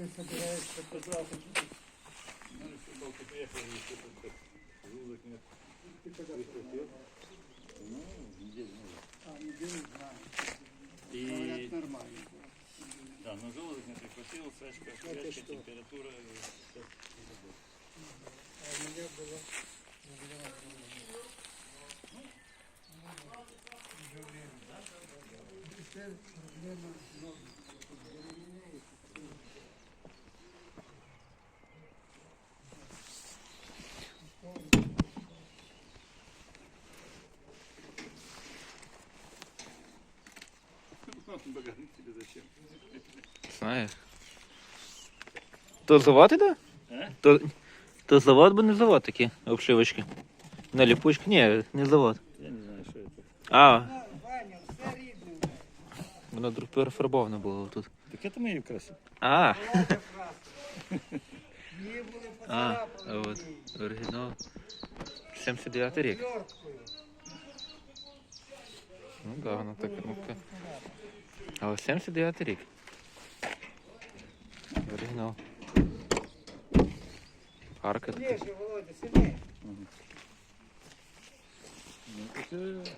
Ты собираешься Петра, ну, футболки приехали, еще тут рулок нет. ты когда? Прихватил. Ну, неделю назад. А, неделю знаю. И, Говорят, нормально. да, но желудок не прихватил, срачка, Это горячая что? температура. Багажник тебе зачем? Знаєш. То завод іде? А? То, то завод, бо не завод такі обшивочки. На ліпучки? Ні, не завод. Я не знаю, что это. А, Ну, Ваня, все рідне. вже. воно друг- перефарбоване було тут. Так это мы ее красим. А, Володя красний. Її були а, поцарапані. от, оригінал. 79 рік. Отверткою. Ну да, воно так. Ну, ка- але 79 рік. Оригінал. Арка така.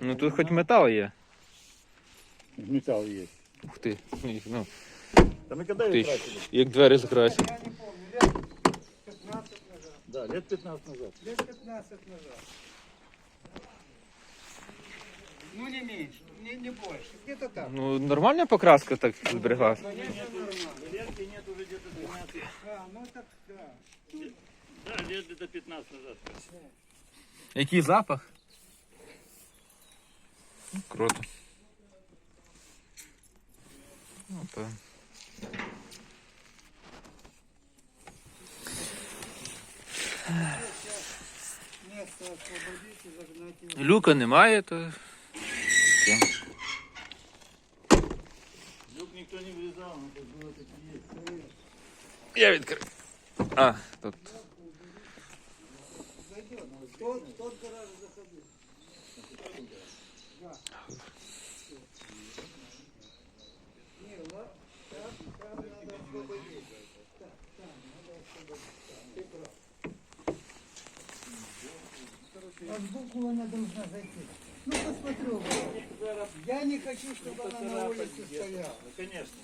Ну, тут хоч метал є. металл есть. Ух ти. Ну, Да мы когда ти ее ж, як двері закрасять. Я не помню, лет 15 назад. Да, лет 15 назад. Лет 15 назад. Ну не меньше, не, не больше. Где-то так. Ну, нормальна покраска так збереглась. Конечно, нормально. Летки нет уже где-то 12. А, ну так, да. Да, лет где-то 15 назад. Який запах? Ну, Круто. Ну, то. Место освободить загнать его. Люка немає, то. Таке. Люк никто не вырезал, но как было, так и есть. Я відкрив. А, тут. Тот, тот гараж заходил. Да. Не, ла- там, там надо освободить. Так, там надо освободить. Ты прав. А сбоку она должна зайти. Ну, посмотрю. Я не хочу, чтобы она на улице стояла. Ну, конечно.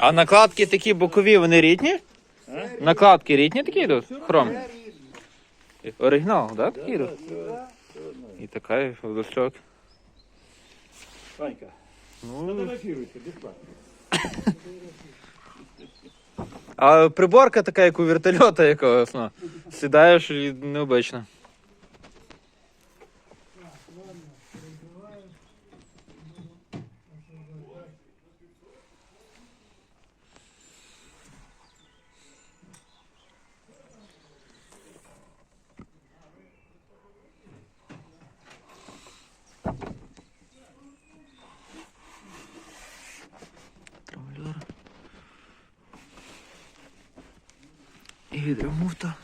А накладки такі бокові, вони рідні? А? Накладки рідні такі йдуть? Хром. Оригінал, да? Такі йдуть? І така і водосток. Ванька, Ну, фотографируйте, бесплатно. а приборка така, як у вертольота якогось, ну. Сідаєш і необично. Гідромуфта.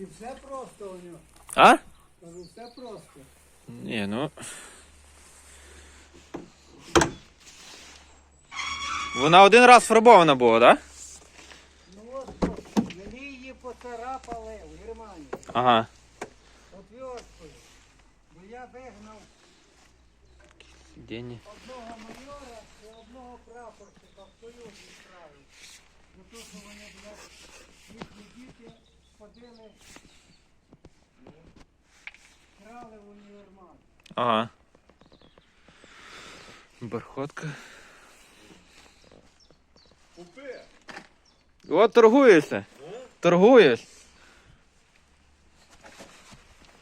І все просто у нього. А? Кажу, все просто. Ні, ну. Вона один раз фарбована була, так? Да? Ну от, от, мені її поцарапали в Германії. Ага. Отверткою. Бо я вигнав Сидіння. одного майора і одного прапорщика в Союз відправив. За те, що вони, блядь, їхні діти ходили, крали в універмаг. Ага. Бархотка. Купе. От торгуєшся. Торгуєш.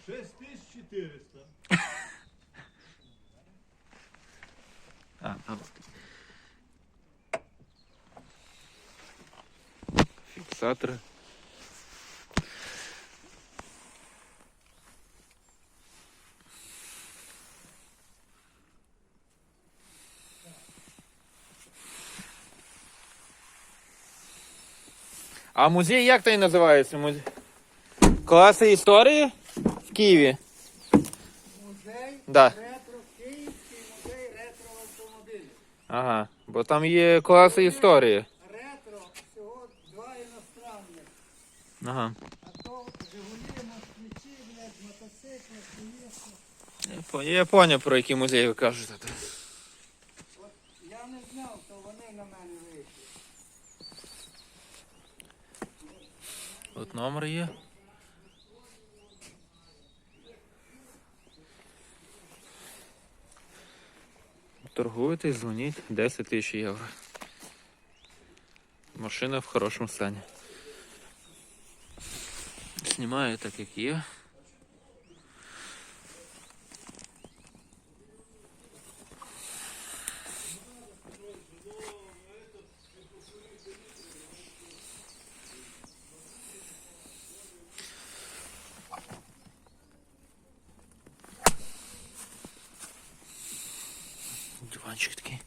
6400. А, там. Фіксатори. А музей як той називається? Музей? Класи історії в Києві. Музей Да. ретро, Київський музей ретро автомобілів. Ага. Бо там є класи історії. Ага. А то Жигулі, москвичі, блядь, мотоцикли, Київські. Я пон- Я поняв, про який музей ви кажете. От я не знав, то вони на мене вийшли. От номер є. Торгуєте, дзвоніть 10 тисяч євро. Машина в хорошому стані. Знімаю так, як є. Диванчик такий.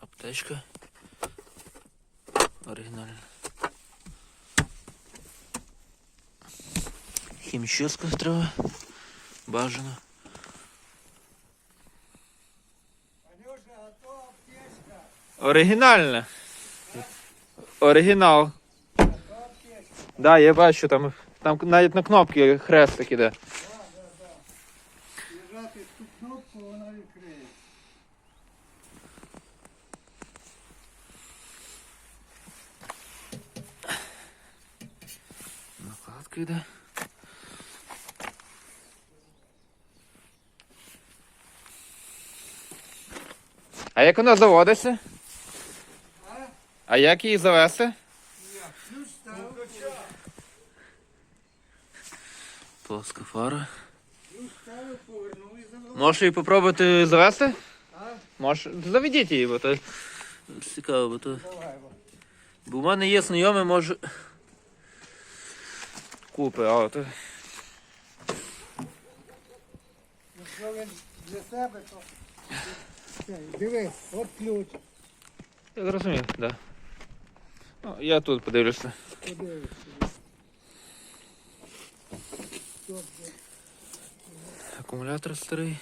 Аптечка. Оригінальна. Хімчистка треба. Бажано. Оригінальна. Оригінал. а. Да, я бачу, там, там навіть на кнопки хрестик іде. Да, да. Нажати ту кнопку, вона відкриє. Накладка йде. А як вона заводиться? А? Як її завести? Плоска фара. Можеш її попробувати завести? Можеш. Заведіть її, бо то. Цікаво, бо то. Бо. Бо в мене є знайомий, може. Купи, а то. Якщо він для себе, то... Це, Дивись, от ключ. Я зрозумів. Да. Ну, я тут подивлюся. Акумулятор старий.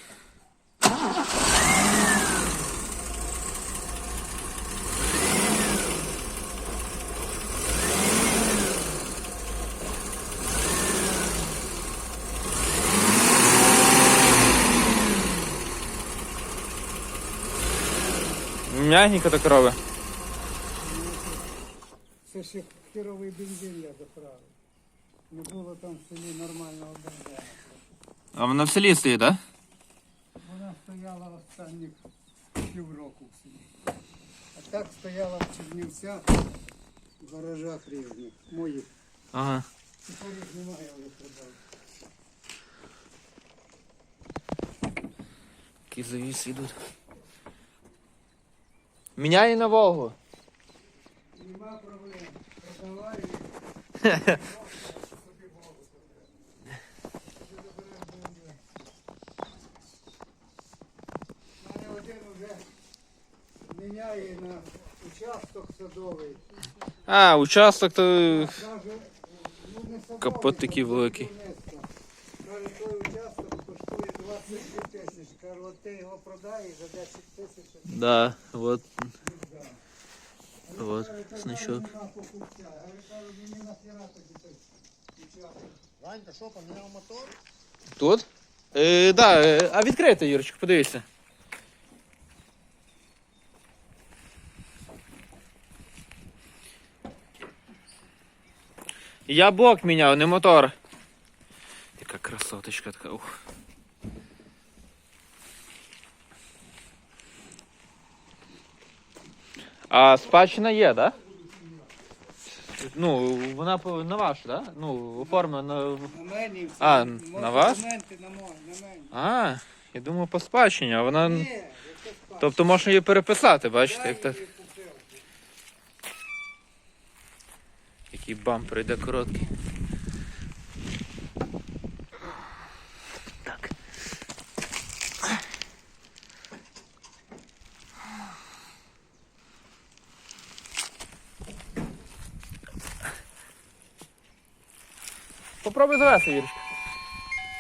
Мягенько так робить. Це ще херовий бензин я заправив. Не було там в селі нормального бензину. А вона в селі стоїть, так? Вона стояла останніх півроку в селі. А так стояла в Чернівцях в гаражах різних, моїх. Ага. Тепер їх немає, але продав. Які завіси йдуть. Міняй на Волгу. Нема проблем. Продавай. мене один вже міняє на участок садовий. А, участок то. Каже, ну не садовий, Капот такий великий. Каже, той участок коштує 22 тисячі. Каже, от ти його продай за 10 тисяч Да, вот. Вот, «Та значок. зараз нема покупця». Я кажу? Ванька, що, поміняв мотор? Тут? Е, да, е, а відкрийте, Юрчик, подивися. Я бок міняв, не мотор. Яка красоточка така. Ух. А спадщина є, так? Да? Ну, вона по- на вашу, так? Да? Ну, оформлена. на- На мені все. А, Може, на вас? документи на, мені. А, я думав по спадщині, а вона. Ні, яке спа. Тобто можна її переписати, бачите, як так. Який бампер йде короткий. próprios brasileiros.